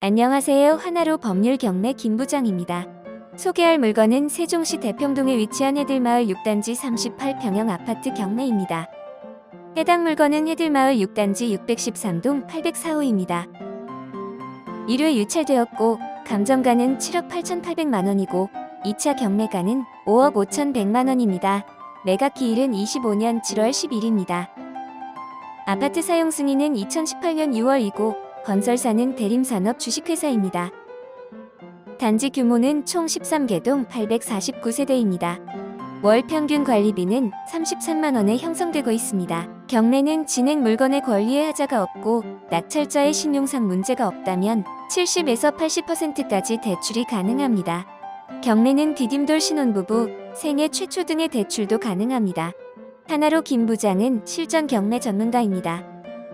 안녕하세요. 하나로 법률 경매 김부장입니다. 소개할 물건은 세종시 대평동에 위치한 해들마을 6단지 38평형 아파트 경매입니다. 해당 물건은 해들마을 6단지 613동 804호입니다. 1회 유찰되었고 감정가는 7억 8,800만 원이고 2차 경매가는 5억 5,100만 원입니다. 매각 기일은 25년 7월 10일입니다. 아파트 사용 승인은 2018년 6월이고 건설사는 대림산업 주식회사입니다. 단지 규모는 총 13개동 849세대입니다. 월 평균 관리비는 33만 원에 형성되고 있습니다. 경매는 진행 물건의 권리에 하자가 없고 낙찰자의 신용상 문제가 없다면 70에서 80%까지 대출이 가능합니다. 경매는 디딤돌 신혼부부, 생애 최초 등의 대출도 가능합니다. 하나로 김 부장은 실전 경매 전문가입니다.